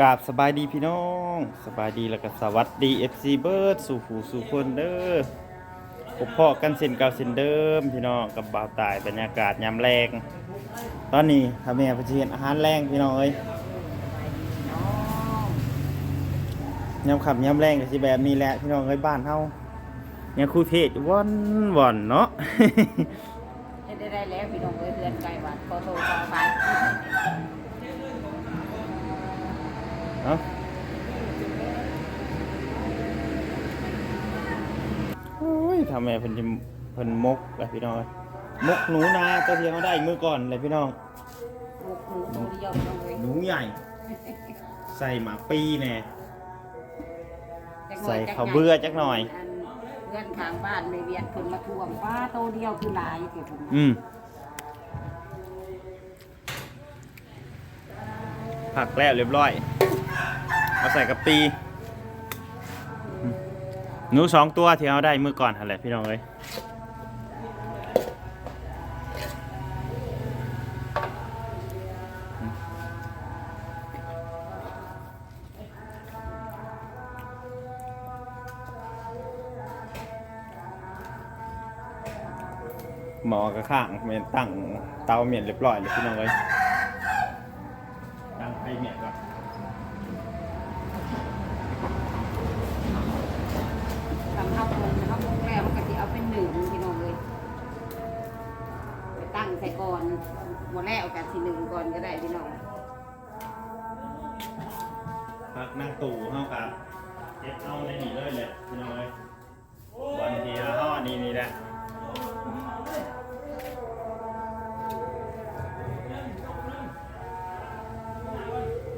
กราบสบายดีพี่น้องสบายดีแล้วก็สวัสดี FC เบิร์ดสู่ผู้สู่คนเด้อพบพ่อกันเส้นเก่าเส้นเดิม พี่น้องกับบ่าวตายบรรยากาศยามแรงตอนนี้ทำแม่พนสิเฮ็ดอาหารแรงพี่น้องเอ้ยยามขับยามแรงก็สิแบบนี้แหละพี่น้องเอ้ยบ้านเฮายังครูเทศว่อนว่อนเนาะ เฮ็ดได้ได้แล้วพี่น้องเอ้ยเดือนไกลวัดขอโทษขอไป อ้ยทำไมเพิ่นจะเพิ่นมกเลยพี่น้องเอ้ยมกหนูนาตัวเทียมมาได้มือก่อนเลยพี่น้องลูกหนูตัวเดียวพี่น้องเอ้ยหนูใหญ่ ใส่หมากปีแน่ จักหน่อยใส่ข้าวเบื่อจักหน่อยนเพื่อนข้างบ้านไม่เวียนขึ้นมาท่วมป้าโตเดียวคือหลายเกิดขึ้นอืมผักแล้วเรียบร้อยเอาใส่กับปีอืม หนูสองตัวที่เอาได้มือก่อนอะไรพี่น้องเอ้ยหมอกระข้างเมนตั้งเตาเมียนเรียบร้อยเลยพี่น้องเอ้ยตั้งไฟเมียนก่อน เก็บเอาในนี่เลยเลยพี่น้องเลยวันทีละห่อนี่นี่แหละ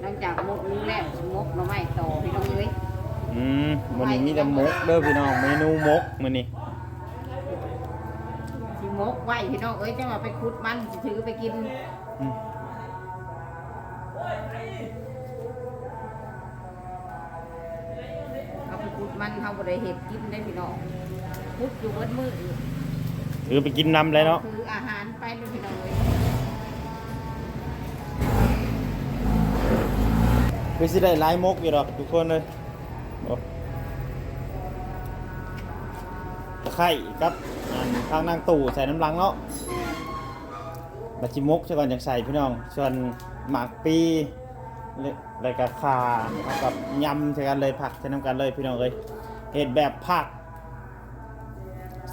หลังจากมกนี้แล้วมกหน่อไม้ต่อพี่น้องเอ้ยอืมวันนี้มีแต่มกเด้อพี่น้องเมนูมกมื้อนี้สิมกไว้พี่น้องเอ้ยจังว่าไปขุดมันสิถือไปกินอืม มันเขาบ่ได้เห็ดกินได้พี่น้องขุดอยู่เบิดมืออยู่ถือไปกินน้ำเลยเนาะคืออาหารไปเลยพี่น้องเลยคือสิได้หลายมกอยู่ดอกทุกคนเลยโอ้ตะไคร่กับอันข้างนั่งตู่ใส่น้ำลังเนาะบัจิมกใช่ก่อนอยากใส่พี่น้อง ส่วนหมากปี อะไรกับคาเอากับยำใช้กันเลยผักใช้น้ำกันเลยพี่น้องเลยเห็ดแบบผัก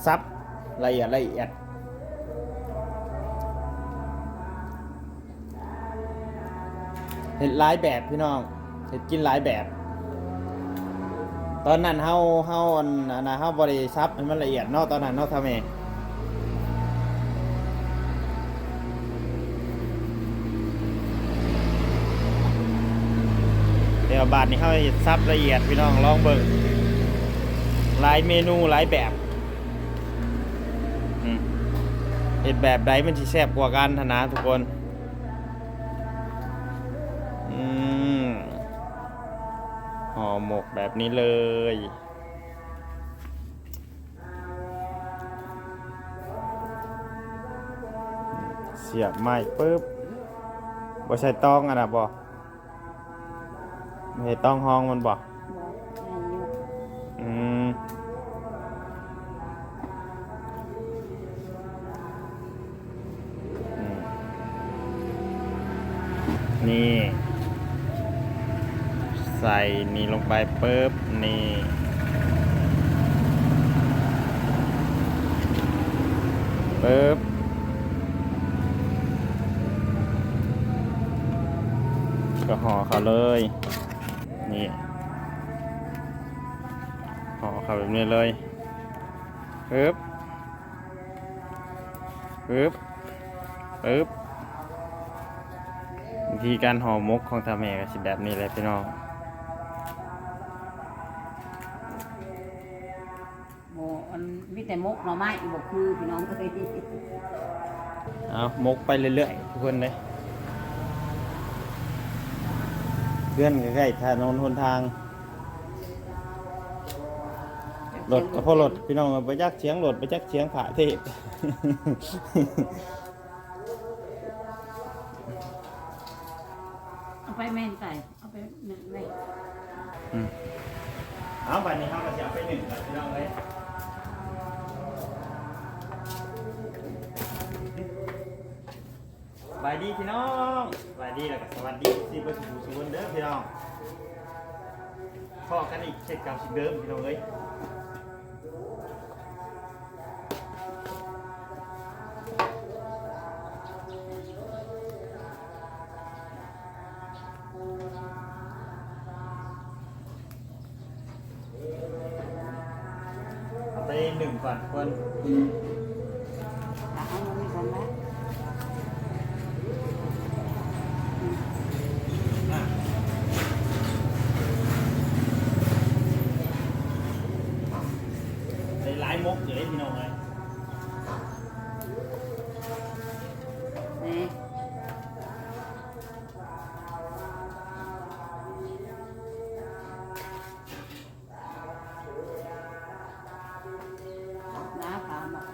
ซับละเอียดละเอียดเห็ดหลายแบบพี่น้องเห็ดกินหลายแบบ ตอนนั้นเฮาเฮาอันอันนะเฮาบริซับให้มันละเอียดเนาะตอนนั้นเนาะทำเองเดี๋ยว บาทนี้เฮาเฮ็ดซับละเอียดพี่น้องลองเบิ่งหลายเมนูหลายแบบเห็ดแบบใดมันสิแซ่บกว่ากันทนะทุกคนอืมห่อหมกแบบนี้เลยเสียบไม้ปุ๊บบ่ใช่ต้องอันน่ะบ่ ไม่ต้องห้องมันบอืมอืมนี่ ใส่นี่ลงไปปุ๊บ นี่ปุ๊บก็ห่อเขาเลย นี่ห่อเขาแบบนี้เลยปึ๊บปึ๊บปึ๊บวิธีการห่อหมกของทาแม่ก็สิแบบนี้เลยพี่น้องโอ้อันมีแต่มกหน่อไม้อีกบ่คือพี่น้องเอ้ยเอามกไปเรื่อยๆทุกคนเลยเพื่อนใกล้ๆถนนหนทางรถก็พอรถพี่น้องเอาไปจักเสียงรถไปจักเสียงผาเทพเอาไปแม่นใส่เอาไปหนึ่งเลยเอาบัดนี้เขาก็จะเอาไปหนึ่งแล้วพี่น้องเลยบายดีพี่น้องบายดีแล้วก็สวัสดีที่ประชุมสุวรรณเด้อพี่น้องพอกันอีกเช่นกับสิ่งเดิมพี่น้องเลยเอาไปหนึ่งก่อนคน หลายมกอยู่เลยพี่น้องเลยนี่น้าพาบอก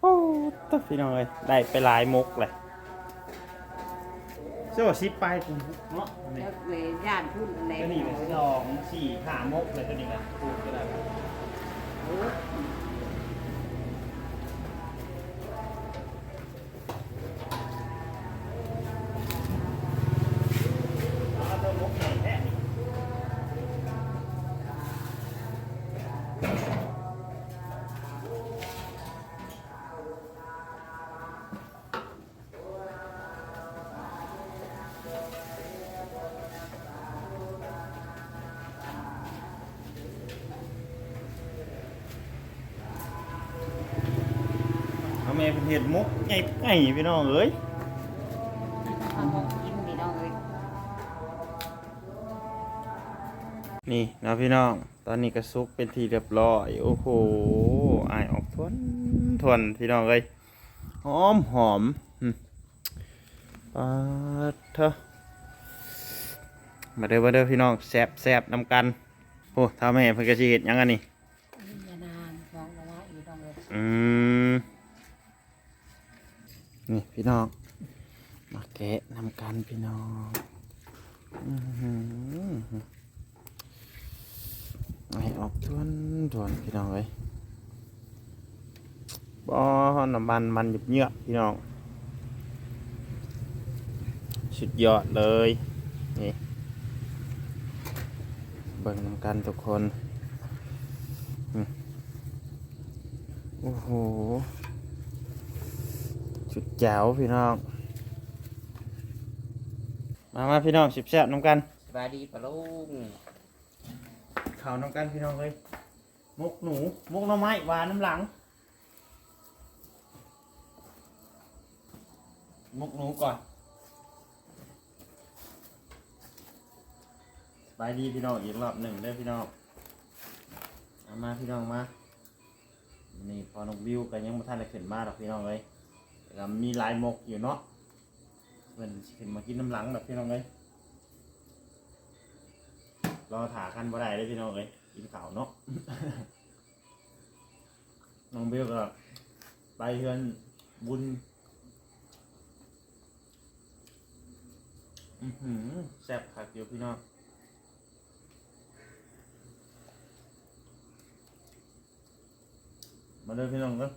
โอ้ตัวพี่น้องเลยได้ไปหลายมกเลยเจ้าชิปไปกูเนาะนี่ แล้วเลยย่านพูดอะไร ก็นี่เป็นสองสี่ขามกเลยตัวนี้กันพูดก็ได้ครับ Thank you. เอาแม่เป็นเห็ดมุกใหญ่ไก่พี่น้องเอ้ยเอาหกกินพี่น้องเลยนี่นะพี่น้อง ตอนนี้ก็ซุกเป็นทีเรียบร้อย โอ้โหอายออกทวนทวนพี่น้องเอ้ยหอมหอมอืมปาดเถอะมาเด้อมาเด้อพี่น้องแซบแซบนำกันโอ้ทำให้เพิ่นกระชีเห็ดหยังอันนี้ยานานมองระยะอยู่น้องเลยอืม นี่พี่น้อง มาแกะนำกันพี่น้องอื้ออให้ออกทวนทวนพี่น้องเลยบ่น้ำมันมันหยุบเยอกพี่น้อง สุดยอดเลย นี่ เบิ่งนำกันทุกคน โอ้โห สุดแจ๋วพี่น้อง มามาพี่น้องสิบแซ่บน้ำกันสบายดีปะลุงข่าวน้ำกันพี่น้องเลยมกหนูมกหน่อไม้หวานน้ำหลังมกหนูก่อนสบายดีพี่น้องอีกรอบหนึ่งเด้อพี่น้องเอามาพี่น้องมานี่พอนกวิวก็ยังไม่ทันได้ขึ้นมาหรอกพี่น้องเลย แต่ก็มีลายมกอยู่เนาะเพิ่นสิขึ้นมากินน้ำหลังแบบพี่น้องเลยรอถาคันบ่ได้เลยพี่น้องเลยกินข้าวเนาะ น้องวิวก็ไปเฮือนบุญอือหือแซ่บคักอยู่พี่น้องมาเลยพี่น้องเนาะ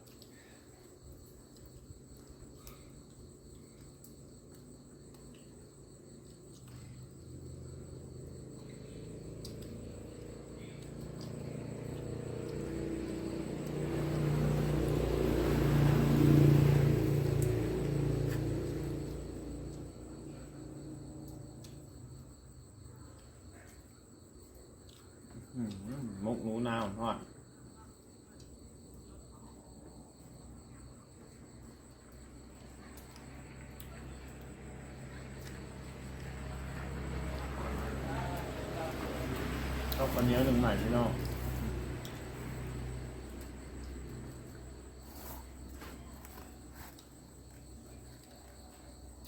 อื มกหนูนาวทอดก็ปันเนี้ยหนึ่งใหม่พี่น้อง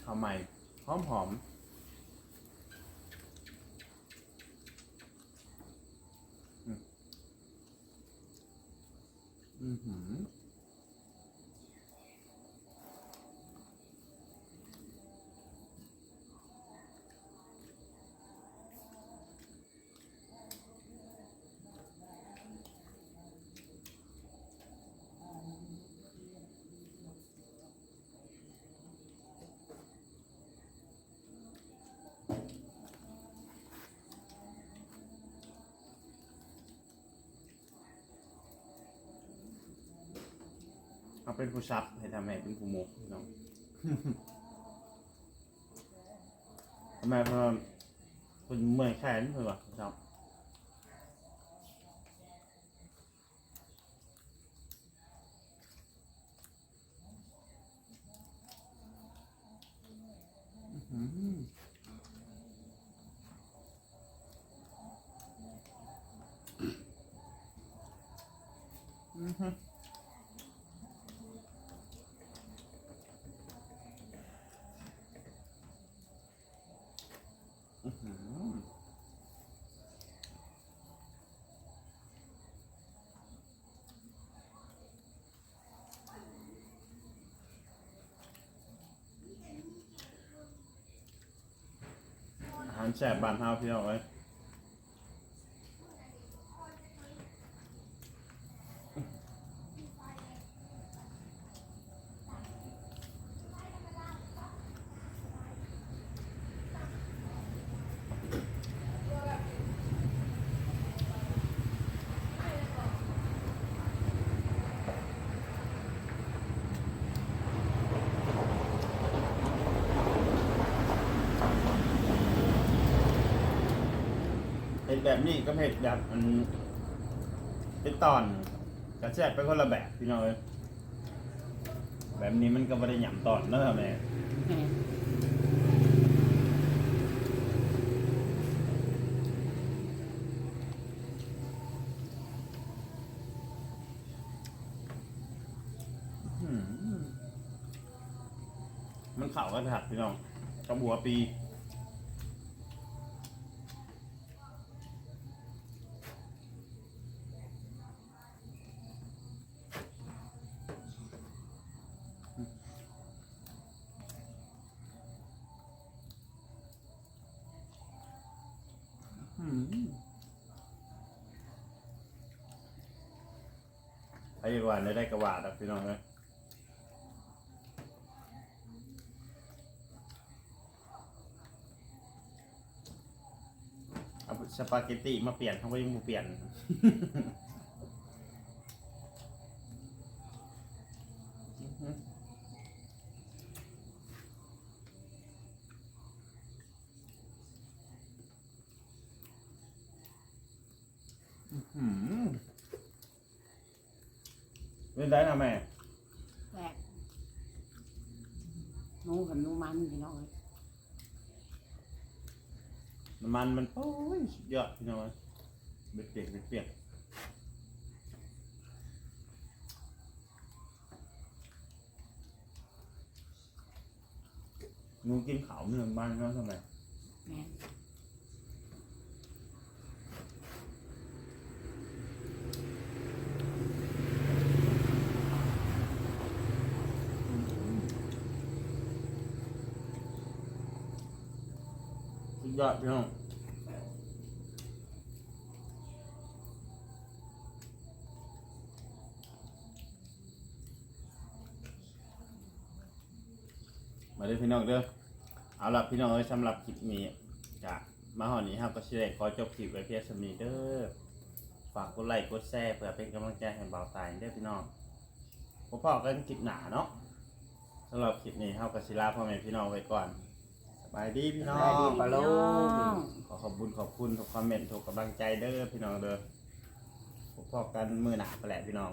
ข้าวใหม่หอมหอม เขาเป็นผู้ซับให้ทำให้เป็นผู้หมกพี่น้องทำไมเพราะว่าเป็นเมื่อยแขนเลยว่ะครับอื้อหืออื้อหืออื้อหือ อาหารแสบบานเฮาพี่น้องเอ้ย แบบนี้ก็เห็ดแบบมันเป็นตอนกระแทกไปคนละแบบพี่น้อยแบบนี้มันก็ไม่ได้หย่ำตอนเนอะแม่มันเข่ากันถัดพี่น้องกับหัวปี ไอ้หวานได้ได้กระหวาดอะพี่น้องเลยเอาสปาเกตตีมาเปลี่ยนเขาก็ยังบ่เปลี่ยน อืม แปลกหนูกับหนูมันพี่น้องเอ้ยน้ำมันมันโอ้ยสุดยอดพี่น้องเอ้ยเบ็ดเปียกเบ็ดเปียกหนูกินขาวเนื้อบ้านเนาะทำไมแม่น สุด ยอดพี่น้องมาด้อพี่น้องเด้อเอาล่ะพี่น้องเอ้ยสำหรับคลิปนี้จากมาหอนี้ครับก็สิได้ขอจบคลิปไว้เพียงสำนี้เด้อฝากกดไลค์กดแชร์เพื่อเป็นกำลังใจให้เบาตายเด้อพี่น้องพบพ่อกันคลิปหนาเนาะสำหรับคลิปนี้ครับก็สิลาพ่อแม่พี่น้องไว้ก่อน บายดีพี่น้อสบายดีงปะลุงขอขอบคุณขอบคุณทุกคอมเมนต์ทุกกำลังใจเด้อพี่น้องเด้อพบพอกันมือหนาไปแหละพี่น้อง